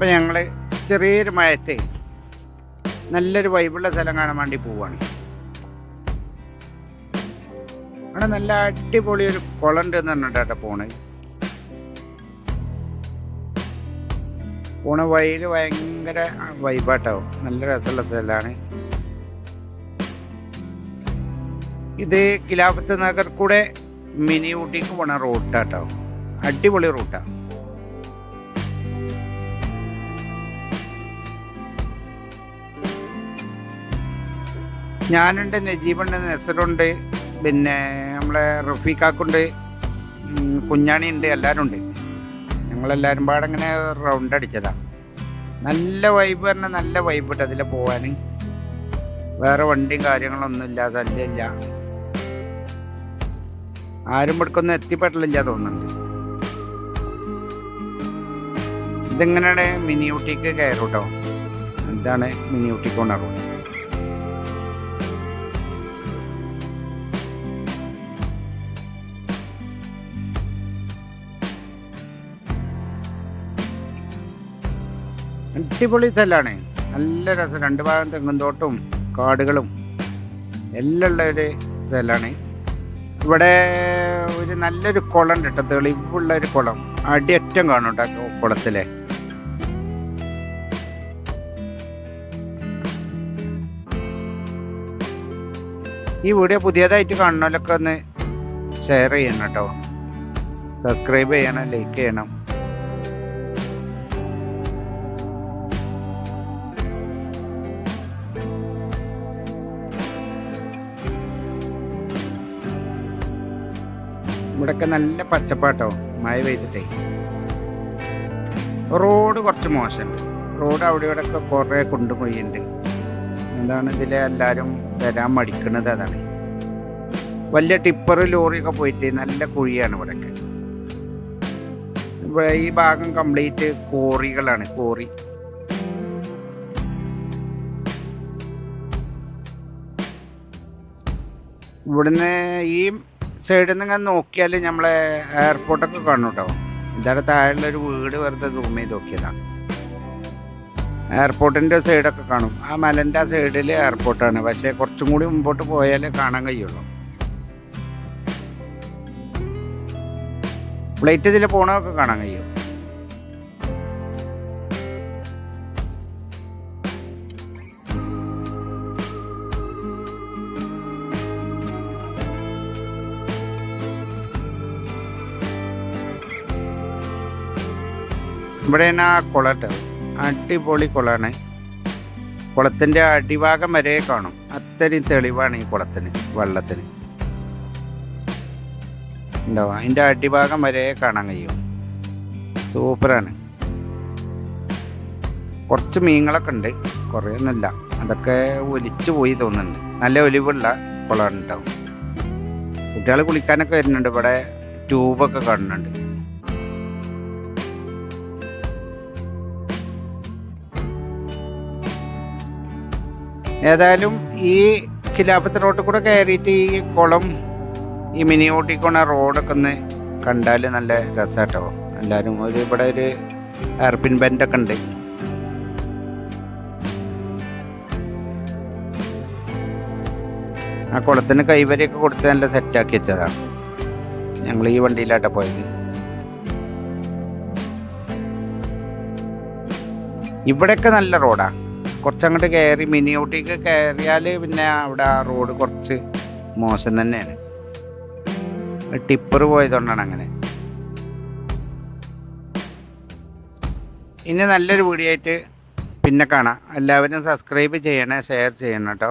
അപ്പം ഞങ്ങൾ ചെറിയൊരു മഴത്തെ നല്ലൊരു വൈബുള്ള സ്ഥലം കാണാൻ വേണ്ടി പോവുകയാണ് അവിടെ നല്ല അടിപൊളി ഒരു കുളണ്ട് എന്ന് പറഞ്ഞിട്ടാ പോണ്. പോണ വഴിയിൽ ഭയങ്കര വൈബാട്ടാവും നല്ല രസമുള്ള സ്ഥലമാണ്. ഇത് കിലാഫത്ത് നഗർ കൂടെ മിനി ഊട്ടിക്ക് പോണ റൂട്ടാട്ടോ അടിപൊളി റൂട്ടാ ഞാനുണ്ട് നജീബുണ്ട് നെസറുണ്ട് പിന്നെ നമ്മളെ റഫീഖാക്കുണ്ട് കുഞ്ഞാണി ഉണ്ട് എല്ലാവരും ഉണ്ട് ഞങ്ങളെല്ലാവരും പാടെ ഇങ്ങനെ റൗണ്ട് അടിച്ചതാ. നല്ല വൈബ് പറഞ്ഞാൽ നല്ല വൈബ് ഇട്ട് അതിൽ പോകാൻ വേറെ വണ്ടിയും കാര്യങ്ങളൊന്നും ഇല്ല തല്ലില്ല ആരും ഇവിടേക്കൊന്നും എത്തിപ്പെട്ടില്ല തോന്നുന്നുണ്ട്. ഇതെങ്ങനെയാണ് മിനി ഊട്ടിക്ക് കയറൂട്ടോ? എന്താണ് മിനി ഊട്ടിക്ക് അടിപൊളി സ്ഥലമാണ് നല്ല രസം. രണ്ട് ഭാഗം തെങ്ങുന്തോട്ടവും കാടുകളും. എല്ലാം ഉള്ള ഒരു സ്ഥലമാണ് ഇവിടെ ഒരു നല്ലൊരു കുളം ഉണ്ട് കേട്ടോ തെളിവുള്ള ഒരു കുളം. അടിയറ്റം കാണും കേട്ടോ കുളത്തിലെ. ഈ വീഡിയോ പുതിയതായിട്ട് കാണുന്നവരൊക്കെ ഒന്ന് ഷെയർ ചെയ്യണം കേട്ടോ സബ്സ്ക്രൈബ് ചെയ്യണം ലൈക്ക് ചെയ്യണം. ഇവിടെയൊക്കെ നല്ല പച്ചപ്പാട്ടോ മഴ പെയ്തിട്ടേ. റോഡ് കുറച്ച് മോശമുണ്ട്. റോഡ് അവിടെ ഇവിടെ ഒക്കെ കുറേ കൊണ്ടുപോയിട്ടുണ്ട് എന്താണ് ഇതിലെ എല്ലാവരും വരാൻ മടിക്കുന്നത് അതാണ്. വലിയ ടിപ്പർ ലോറിയൊക്കെ പോയിട്ട് നല്ല കുഴിയാണ് ഇവിടെയൊക്കെ ഇവിടെ ഈ ഭാഗം കംപ്ലീറ്റ് കോറികളാണ് കോറി. ഇവിടുന്ന് ഈ സൈഡിൽ നിന്ന് ഇങ്ങനെ നോക്കിയാൽ നമ്മളെ എയർപോർട്ടൊക്കെ കാണും കേട്ടോ ഇതാണ് താഴെയുള്ള ഒരു വീട് വെറുതെ സൂം ചെയ്ത് നോക്കിയതാണ് എയർപോർട്ടിന്റെ സൈഡൊക്കെ കാണും. ആ മലന്റെ ആ സൈഡിൽ എയർപോർട്ടാണ് പക്ഷേ കുറച്ചും കൂടി മുമ്പോട്ട് പോയാലേ കാണാൻ കഴിയുള്ളൂ. ഫ്ലൈറ്റ് ഇതിൽ പോണതൊക്കെ കാണാൻ കഴിയും. ഇവിടെയാണ് ആ കുളട്ട് അടിപൊളി കുളമാണ് കുളത്തിന്റെ അടിഭാഗം വരെ കാണും. അത്രയും തെളിവാണ് ഈ കുളത്തിന് വെള്ളത്തിന്. ഉണ്ടാവും അതിന്റെ അടിഭാഗം വരെ കാണാൻ കഴിയും. സൂപ്പറാണ്. കുറച്ച് മീനുകളൊക്കെ ഉണ്ട്. കുറേ ഒന്നുമില്ല അതൊക്കെ ഒലിച്ചു പോയി തോന്നുന്നുണ്ട്. നല്ല ഒലിവുള്ള കുളമാണ് ഉണ്ടാവും കുട്ടികൾ കുളിക്കാനൊക്കെ വരുന്നുണ്ട്. ഇവിടെ ട്യൂബൊക്കെ കാണുന്നുണ്ട്. ഏതായാലും ഈ ഖിലാഫത്തിലോട്ട് കൂടെ കയറിയിട്ട് ഈ കുളം ഈ മിനി ഊട്ടിക്കോണ റോഡൊക്കെ ഒന്ന് കണ്ടാൽ നല്ല രസമാട്ടോ എല്ലാവരും ഒരു ഇവിടെ ഒരു എയർപിൻ ബെൻഡൊക്കെ ഉണ്ട്. ആ കുളത്തിന് കൈവരിയൊക്കെ കൊടുത്ത് നല്ല സെറ്റാക്കി വെച്ചതാണ് ഞങ്ങൾ ഈ വണ്ടിയിലാട്ട പോയത്. ഇവിടെയൊക്കെ നല്ല റോഡാ കുറച്ചങ്ങോട്ട് കയറി മിനി ഊട്ടിക്ക് കയറിയാൽ പിന്നെ അവിടെ ആ റോഡ് കുറച്ച് മോശം തന്നെയാണ്. ടിപ്പർ പോയതുകൊണ്ടാണ് അങ്ങനെ. ഇനി നല്ലൊരു വീഡിയോ ആയിട്ട് പിന്നെ കാണാം. എല്ലാവരും സബ്സ്ക്രൈബ് ചെയ്യണേ ഷെയർ ചെയ്യണം കേട്ടോ.